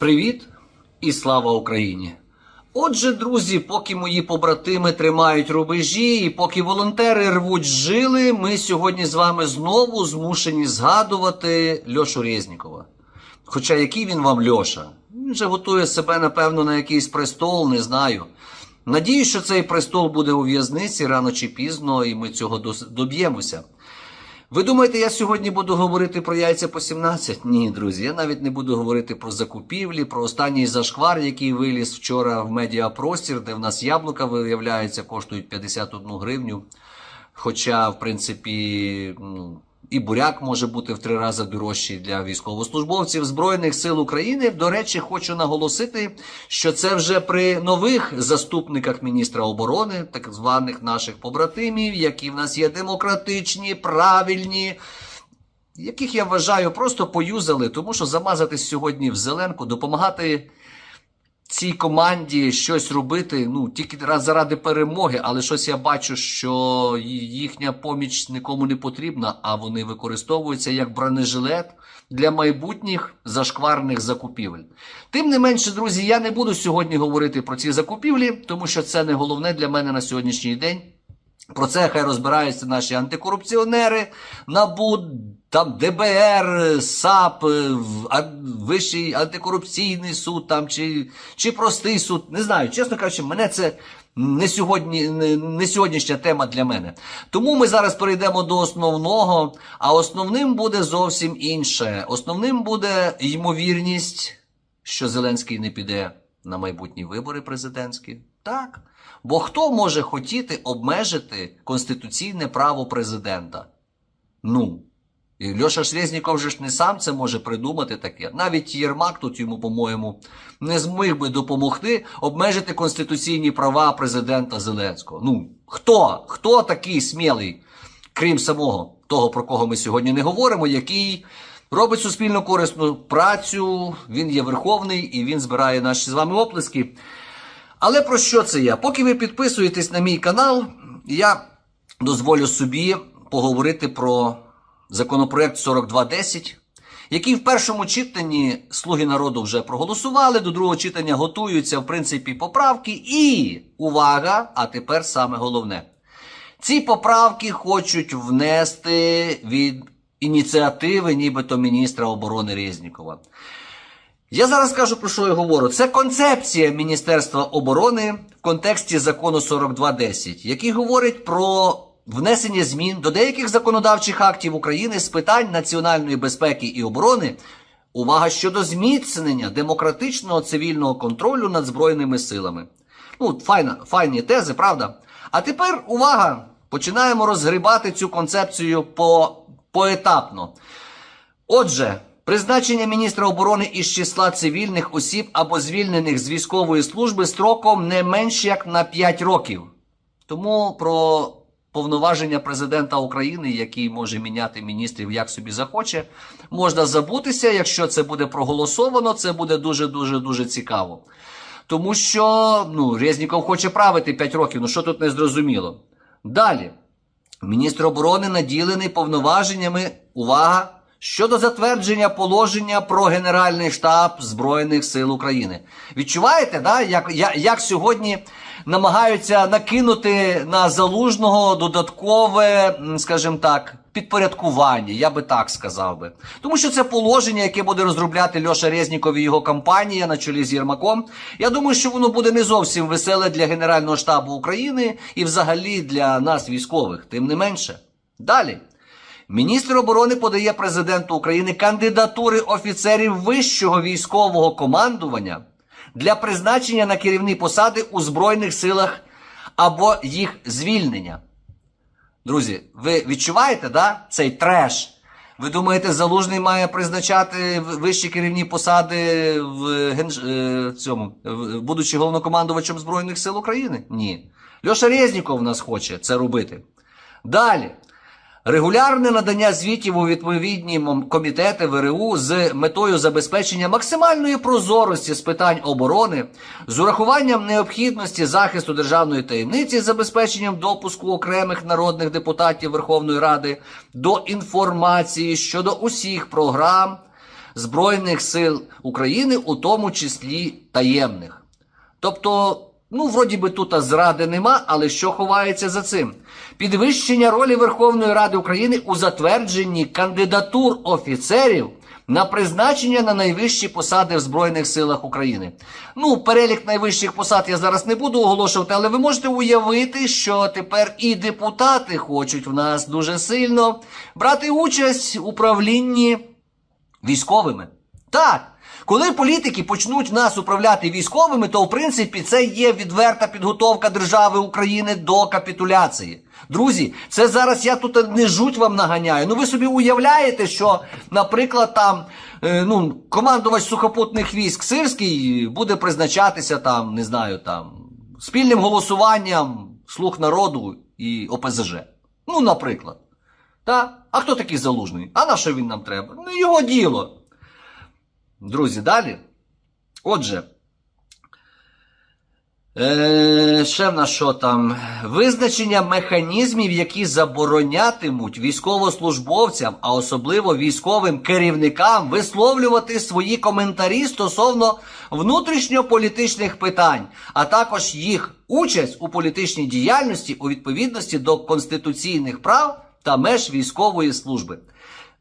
Привіт і слава Україні! Отже, друзі, поки мої побратими тримають рубежі, і поки волонтери рвуть жили, ми сьогодні з вами знову змушені згадувати Льошу Резнікова. Хоча який він вам Льоша? Він же готує себе, напевно, на якийсь престол, не знаю. Надію, що цей престол буде у в'язниці рано чи пізно, і ми цього доб'ємося. Ви думаєте, я сьогодні буду говорити про яйця по 17? Ні, друзі, я навіть не буду говорити про закупівлі, про останній зашквар, який виліз вчора в медіапростір, де в нас яблука, виявляється, коштують 51 гривню. Хоча, в принципі, ну, і буряк може бути в три рази дорожчий для військовослужбовців Збройних сил України. До речі, хочу наголосити, що це вже при нових заступниках міністра оборони, так званих наших побратимів, які в нас є демократичні, правильні. Яких я вважаю, просто поюзали, тому що замазатись сьогодні в зеленку, допомагати цій команді щось робити, ну тільки раз заради перемоги, але щось я бачу, що їхня поміч нікому не потрібна, а вони використовуються як бронежилет для майбутніх зашкварних закупівель. Тим не менше, друзі, я не буду сьогодні говорити про ці закупівлі, тому що це не головне для мене на сьогоднішній день. Про це хай розбираються наші антикорупціонери, НАБУ, там ДБР, САП, е, Вищий антикорупційний суд там, чи, чи простий суд. Не знаю, чесно кажучи, мене це не, сьогодні, не сьогоднішня тема для мене. Тому ми зараз перейдемо до основного, а основним буде зовсім інше. Основним буде ймовірність, що Зеленський не піде на майбутні вибори президентські. Так. Бо хто може хотіти обмежити конституційне право президента? Ну. І Льоша Шрезніков же ж не сам це може придумати таке. Навіть Єрмак тут йому, по-моєму, не зміг би допомогти обмежити конституційні права президента Зеленського. Ну, хто? Хто такий смілий, крім самого того, про кого ми сьогодні не говоримо, який робить суспільно корисну працю, він є верховний і він збирає наші з вами оплески. Але про що це я? Поки ви підписуєтесь на мій канал, я дозволю собі поговорити про законопроект 4210, який в першому читанні Слуги народу вже проголосували, до другого читання готуються, в принципі, поправки. І увага! А тепер саме головне. Ці поправки хочуть внести від ініціативи, нібито міністра оборони Резнікова. Я зараз скажу про що я говорю. Це концепція Міністерства оборони в контексті закону 4210, який говорить про внесення змін до деяких законодавчих актів України з питань національної безпеки і оборони. Увага щодо зміцнення демократичного цивільного контролю над збройними силами. Ну, файна, файні тези, правда? А тепер увага! Починаємо розгрібати цю концепцію по, поетапно. Отже, призначення міністра оборони із числа цивільних осіб або звільнених з військової служби строком не менш як на 5 років. Тому про повноваження президента України, який може міняти міністрів як собі захоче, можна забутися. Якщо це буде проголосовано, це буде дуже дуже дуже цікаво. Тому що ну, Резніков хоче правити 5 років, ну що тут не зрозуміло. Далі. Міністр оборони наділений повноваженнями, увага, щодо затвердження положення про Генеральний штаб Збройних сил України. Відчуваєте, да, як, як, як сьогодні намагаються накинути на залужного додаткове, скажімо так, підпорядкування, я би так сказав би. Тому що це положення, яке буде розробляти Льоша Резніков і його компанія на чолі з Єрмаком. Я думаю, що воно буде не зовсім веселе для Генерального штабу України і взагалі для нас, військових, тим не менше. Далі. Міністр оборони подає президенту України кандидатури офіцерів вищого військового командування для призначення на керівні посади у Збройних силах або їх звільнення. Друзі, ви відчуваєте да, цей треш? Ви думаєте, залужний має призначати вищі керівні посади в генж... е, цьому, будучи головнокомандувачем Збройних сил України? Ні. Льоша Резніков нас хоче це робити. Далі. Регулярне надання звітів у відповідні комітети ВРУ з метою забезпечення максимальної прозорості з питань оборони, з урахуванням необхідності захисту державної таємниці, з забезпеченням допуску окремих народних депутатів Верховної Ради до інформації щодо усіх програм Збройних сил України, у тому числі таємних. Тобто, ну, вроді би тут зради нема, але що ховається за цим? Підвищення ролі Верховної Ради України у затвердженні кандидатур офіцерів на призначення на найвищі посади в Збройних силах України. Ну, перелік найвищих посад я зараз не буду оголошувати, але ви можете уявити, що тепер і депутати хочуть в нас дуже сильно брати участь у правлінні військовими. Так. Коли політики почнуть нас управляти військовими, то в принципі це є відверта підготовка держави України до капітуляції. Друзі, це зараз я тут не жуть вам наганяю. Ну ви собі уявляєте, що, наприклад, там е, ну, командувач сухопутних військ Сирський буде призначатися там, не знаю, там спільним голосуванням слуг народу і ОПЗЖ. Ну, наприклад. Та? А хто такий залужний? А на що він нам треба? Ну, його діло. Друзі, далі. Отже. Е, ще в нас що там? Визначення механізмів, які заборонятимуть військовослужбовцям, а особливо військовим керівникам, висловлювати свої коментарі стосовно внутрішньополітичних питань, а також їх участь у політичній діяльності у відповідності до конституційних прав та меж військової служби.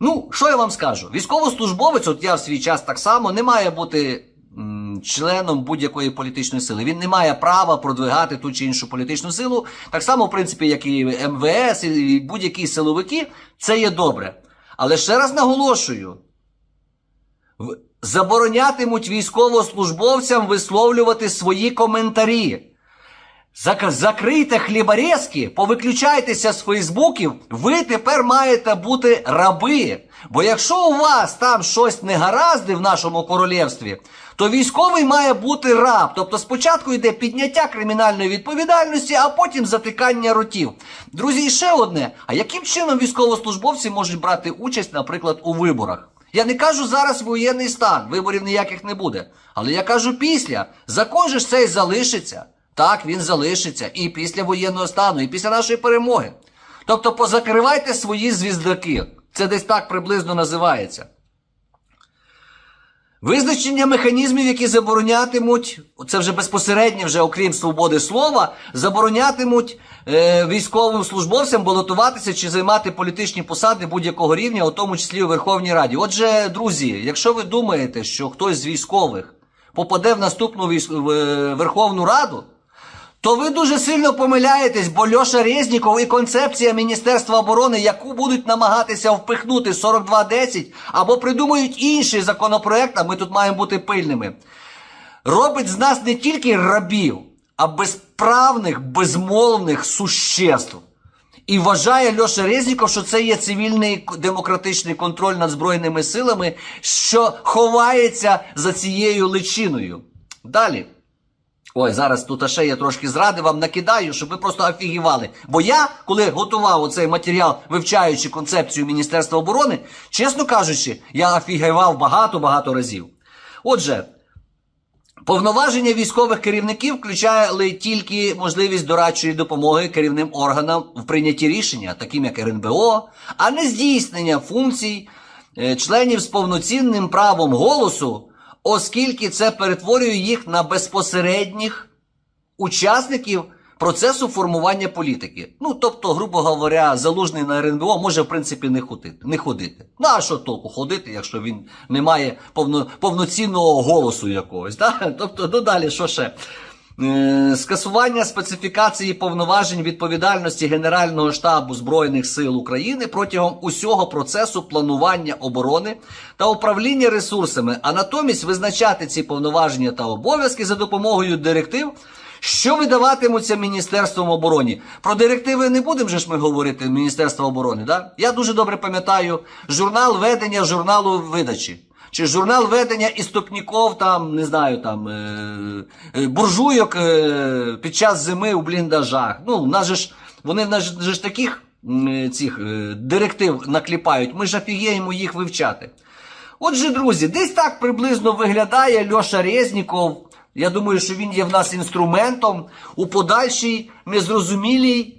Ну, що я вам скажу? Військовослужбовець, от я в свій час так само, не має бути м, членом будь-якої політичної сили. Він не має права продвигати ту чи іншу політичну силу. Так само, в принципі, як і МВС, і будь-які силовики, це є добре. Але ще раз наголошую: заборонятимуть військовослужбовцям висловлювати свої коментарі. Зак- Закрийте хліборезки, повиключайтеся з Фейсбуків, ви тепер маєте бути раби. Бо якщо у вас там щось не гаразди в нашому королівстві, то військовий має бути раб. Тобто спочатку йде підняття кримінальної відповідальності, а потім затикання ротів. Друзі, і ще одне: а яким чином військовослужбовці можуть брати участь, наприклад, у виборах? Я не кажу зараз воєнний стан, виборів ніяких не буде. Але я кажу після. Закон же цей залишиться. Так, він залишиться і після воєнного стану, і після нашої перемоги. Тобто позакривайте свої звіздаки. Це десь так приблизно називається. Визначення механізмів, які заборонятимуть, це вже безпосередньо, вже окрім свободи слова, заборонятимуть е, військовим службовцям балотуватися чи займати політичні посади будь-якого рівня, у тому числі у Верховній Раді. Отже, друзі, якщо ви думаєте, що хтось з військових попаде в наступну військ... в, е, Верховну Раду, то ви дуже сильно помиляєтесь, бо Льоша Резніков і концепція Міністерства оборони, яку будуть намагатися впихнути 4210, або придумають інший законопроект, а ми тут маємо бути пильними, робить з нас не тільки рабів, а безправних, безмовних существ. І вважає Льоша Резніков, що це є цивільний демократичний контроль над Збройними силами, що ховається за цією личиною. Далі. Ой, зараз тут ще я трошки зради вам накидаю, щоб ви просто офігівали. Бо я, коли готував оцей матеріал, вивчаючи концепцію Міністерства оборони, чесно кажучи, я офігівав багато-багато разів. Отже, повноваження військових керівників включали тільки можливість дорадчої допомоги керівним органам в прийнятті рішення, таким як РНБО, а не здійснення функцій е, членів з повноцінним правом голосу, оскільки це перетворює їх на безпосередніх учасників процесу формування політики. Ну, тобто, грубо говоря, залужний на РНБО може, в принципі, не ходити. Не ходити. Ну, а що толку ходити, якщо він не має повно, повноцінного голосу якогось? Да? Тобто, ну далі, що ще? Е, Скасування специфікації повноважень відповідальності Генерального штабу Збройних сил України протягом усього процесу планування оборони та управління ресурсами, а натомість визначати ці повноваження та обов'язки за допомогою директив, що видаватимуться Міністерством оборони. Про директиви не будемо же ж ми говорити Міністерства оборони. Да? Я дуже добре пам'ятаю журнал ведення журналу видачі. Чи журнал ведення істопніков, там, не знаю, там, е, е, буржуйок е, під час зими у бліндажах. Ну, нас же ж, вони нас же ж таких е, цих е, директив накліпають, ми ж офігіємо їх вивчати. Отже, друзі, десь так приблизно виглядає Льоша Резніков. Я думаю, що він є в нас інструментом у подальшій незрозумілій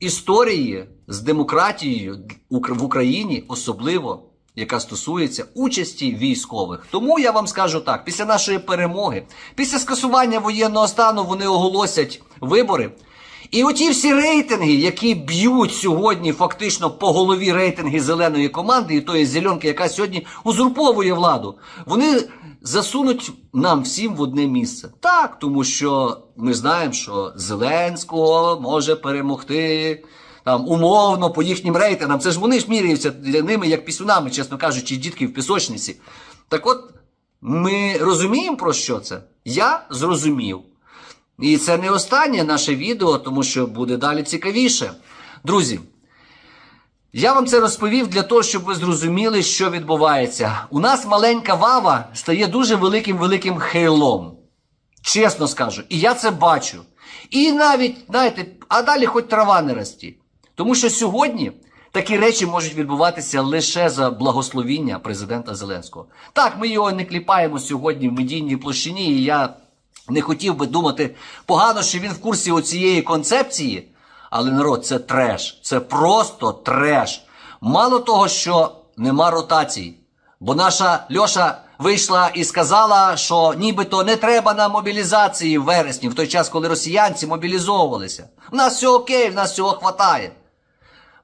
історії з демократією в Україні, особливо яка стосується участі військових. Тому я вам скажу так: після нашої перемоги, після скасування воєнного стану, вони оголосять вибори. І оті всі рейтинги, які б'ють сьогодні фактично по голові рейтинги зеленої команди, і тої зеленки, яка сьогодні узурповує владу, вони засунуть нам всім в одне місце. Так, тому що ми знаємо, що Зеленського може перемогти там умовно по їхнім рейтингам. Це ж вони ж міряються для ними як пісюнами, чесно кажучи, дітки в пісочниці. Так от ми розуміємо про що це? Я зрозумів. І це не останнє наше відео, тому що буде далі цікавіше. Друзі, я вам це розповів для того, щоб ви зрозуміли, що відбувається. У нас маленька вава стає дуже великим великим хейлом. Чесно скажу. І я це бачу. І навіть, знаєте, а далі хоч трава не рості. Тому що сьогодні такі речі можуть відбуватися лише за благословіння президента Зеленського. Так, ми його не кліпаємо сьогодні в медійній площині, і я не хотів би думати погано, що він в курсі оцієї концепції. Але народ, це треш. Це просто треш. Мало того, що нема ротацій. Бо наша Льоша вийшла і сказала, що нібито не треба на мобілізації в вересні, в той час, коли росіянці мобілізовувалися. У нас все окей, в нас всього хватає.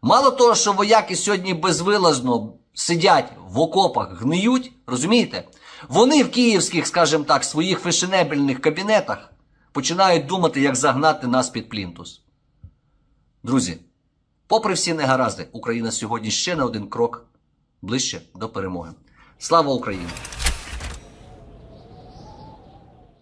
Мало того, що вояки сьогодні безвилазно сидять в окопах, гниють, розумієте? Вони в київських, скажімо так, своїх фешенебельних кабінетах починають думати, як загнати нас під плінтус. Друзі, попри всі негаразди, Україна сьогодні ще на один крок ближче до перемоги. Слава Україні!